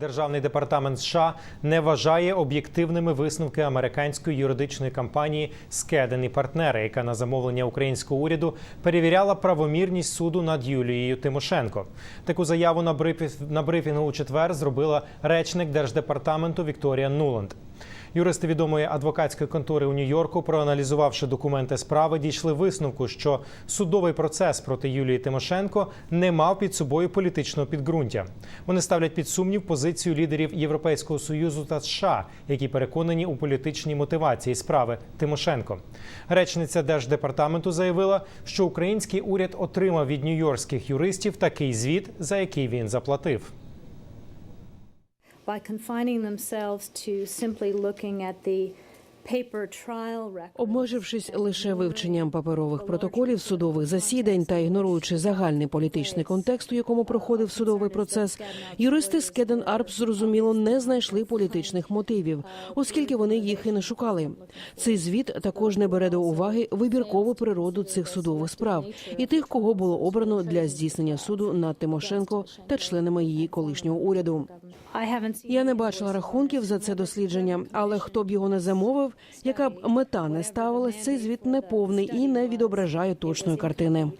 Державний департамент США не вважає об'єктивними висновки американської юридичної компанії Скеден і партнери, яка на замовлення українського уряду перевіряла правомірність суду над Юлією Тимошенко. Таку заяву на брифі- брифінгу у четвер зробила речник держдепартаменту Вікторія Нуланд. Юристи відомої адвокатської контори у Нью-Йорку, проаналізувавши документи справи, дійшли висновку, що судовий процес проти Юлії Тимошенко не мав під собою політичного підґрунтя. Вони ставлять під сумнів позицію лідерів Європейського союзу та США, які переконані у політичній мотивації справи Тимошенко. Речниця держдепартаменту заявила, що український уряд отримав від нью-йоркських юристів такий звіт, за який він заплатив. By confining themselves to simply looking at the. Обмежившись лише вивченням паперових протоколів судових засідань та ігноруючи загальний політичний контекст, у якому проходив судовий процес, юристи Скеден Арпс зрозуміло не знайшли політичних мотивів, оскільки вони їх і не шукали. Цей звіт також не бере до уваги вибіркову природу цих судових справ і тих, кого було обрано для здійснення суду над Тимошенко та членами її колишнього уряду. Я не бачила рахунків за це дослідження, але хто б його не замовив, яка б мета не ставилась, цей звіт не повний і не відображає точної картини.